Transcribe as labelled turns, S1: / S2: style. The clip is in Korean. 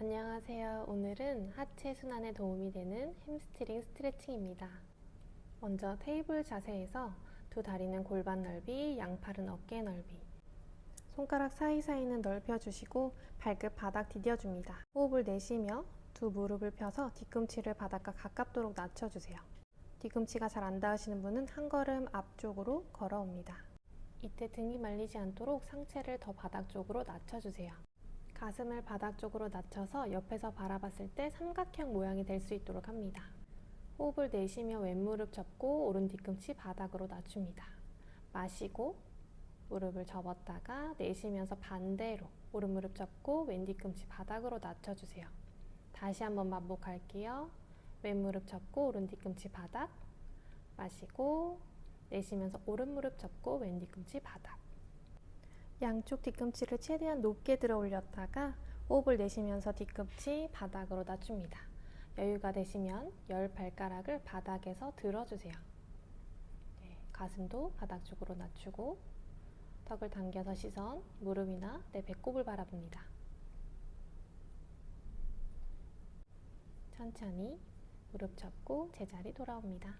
S1: 안녕하세요. 오늘은 하체 순환에 도움이 되는 햄스트링 스트레칭입니다. 먼저 테이블 자세에서 두 다리는 골반 넓이, 양팔은 어깨 넓이. 손가락 사이사이는 넓혀주시고 발끝 바닥 디뎌줍니다. 호흡을 내쉬며 두 무릎을 펴서 뒤꿈치를 바닥과 가깝도록 낮춰주세요. 뒤꿈치가 잘 안 닿으시는 분은 한 걸음 앞쪽으로 걸어옵니다. 이때 등이 말리지 않도록 상체를 더 바닥 쪽으로 낮춰주세요. 가슴을 바닥 쪽으로 낮춰서 옆에서 바라봤을 때 삼각형 모양이 될 수 있도록 합니다. 호흡을 내쉬며 왼무릎 접고 오른 뒤꿈치 바닥으로 낮춥니다. 마시고 무릎을 접었다가 내쉬면서 반대로 오른 무릎 접고 왼 뒤꿈치 바닥으로 낮춰주세요. 다시 한번 반복할게요. 왼 무릎 접고 오른 뒤꿈치 바닥 마시고 내쉬면서 오른 무릎 접고 왼 뒤꿈치 바닥 양쪽 뒤꿈치를 최대한 높게 들어 올렸다가 호흡을 내쉬면서 뒤꿈치 바닥으로 낮춥니다. 여유가 되시면 열 발가락을 바닥에서 들어주세요. 네, 가슴도 바닥 쪽으로 낮추고 턱을 당겨서 시선, 무릎이나 내 배꼽을 바라봅니다. 천천히 무릎 접고 제자리 돌아옵니다.